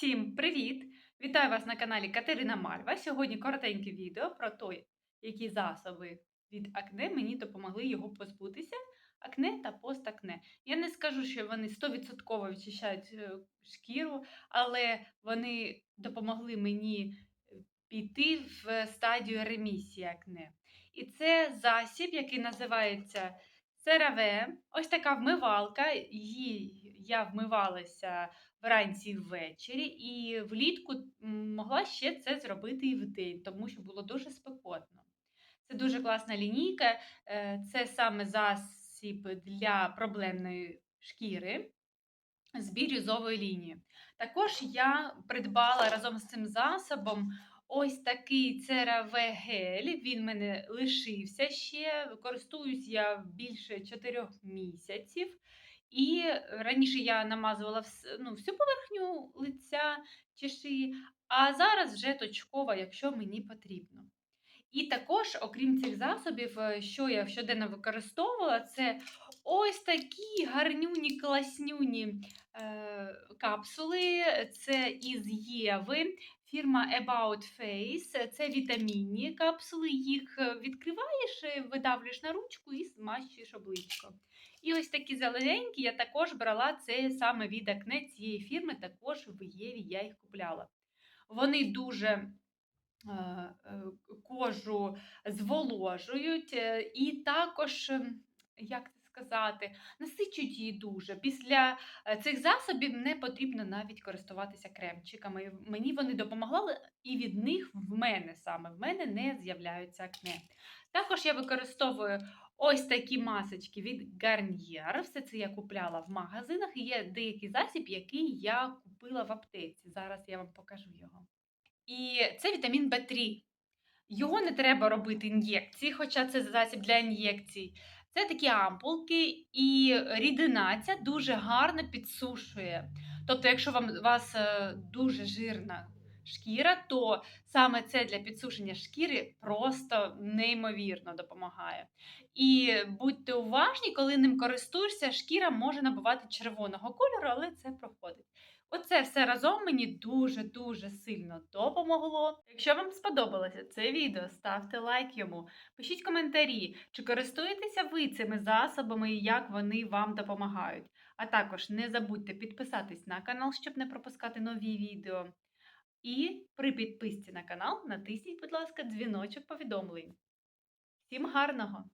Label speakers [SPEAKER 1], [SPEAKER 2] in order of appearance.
[SPEAKER 1] Всім привіт! Вітаю вас на каналі Катерина Мальва. Сьогодні коротеньке відео про те, які засоби від акне мені допомогли його позбутися. Акне та постакне. Я не скажу, що вони 100% відчищають е, шкіру, але вони допомогли мені е, піти в стадію ремісії акне. І це засіб, який називається CeraVe. Ось така вмивалка. Її я вмивалася вранці і ввечері, і влітку могла ще це зробити і вдень, тому що було дуже спекотно. Це дуже класна лінійка, е, це саме засіб для проблемної шкіри з бірюзової лінії. Також я придбала разом з цим засобом ось такий CeraVe гель. Він мене лишився ще. Користуюсь я більше 4 місяців. І раніше я намазувала ну, всю поверхню лиця чи шиї, а зараз вже точкова, якщо мені потрібно. І також, окрім цих засобів, е, що я щоденно використовувала, це ось такі гарнюні, класнюні е, капсули. Це із Єви, фірма About Face. Це вітамінні капсули. Їх е, відкриваєш, е, видавлюєш на ручку і змащуєш обличчя. І ось такі зелененькі я також брала це саме від акне цієї фірми, також в Єві я їх купляла. Вони дуже кожу зволожують, е, і також, ем, як це сказати, насичують її дуже. Після е, цих засобів не потрібно навіть користуватися кремчиками. Мені вони допомагали, і від них в мене саме в мене не з'являються акне. Також я використовую ось такі масочки від Garnier. Все це я купляла в магазинах. Є деякий засіб, який я купила в аптеці. Зараз я вам покажу його. І це вітамін В3. Його не треба робити ін'єкції, хоча це засіб для ін'єкцій. Це такі ампулки, і рідина ця дуже гарно підсушує. Тобто, якщо вам у вас е, дуже жирна шкіра, то саме це для підсушення шкіри просто неймовірно допомагає. І будьте уважні, коли ним користуєшся, шкіра може набувати червоного кольору, але це проходить. Оце все разом мені дуже-дуже сильно допомогло. Якщо вам сподобалося це відео, ставте лайк йому, пишіть коментарі, чи користуєтеся ви цими засобами і як вони вам допомагають. А також не забудьте підписатись на канал, щоб не пропускати нові відео. І при підписці на канал натисніть, будь ласка, дзвіночок повідомлень. Всім гарного!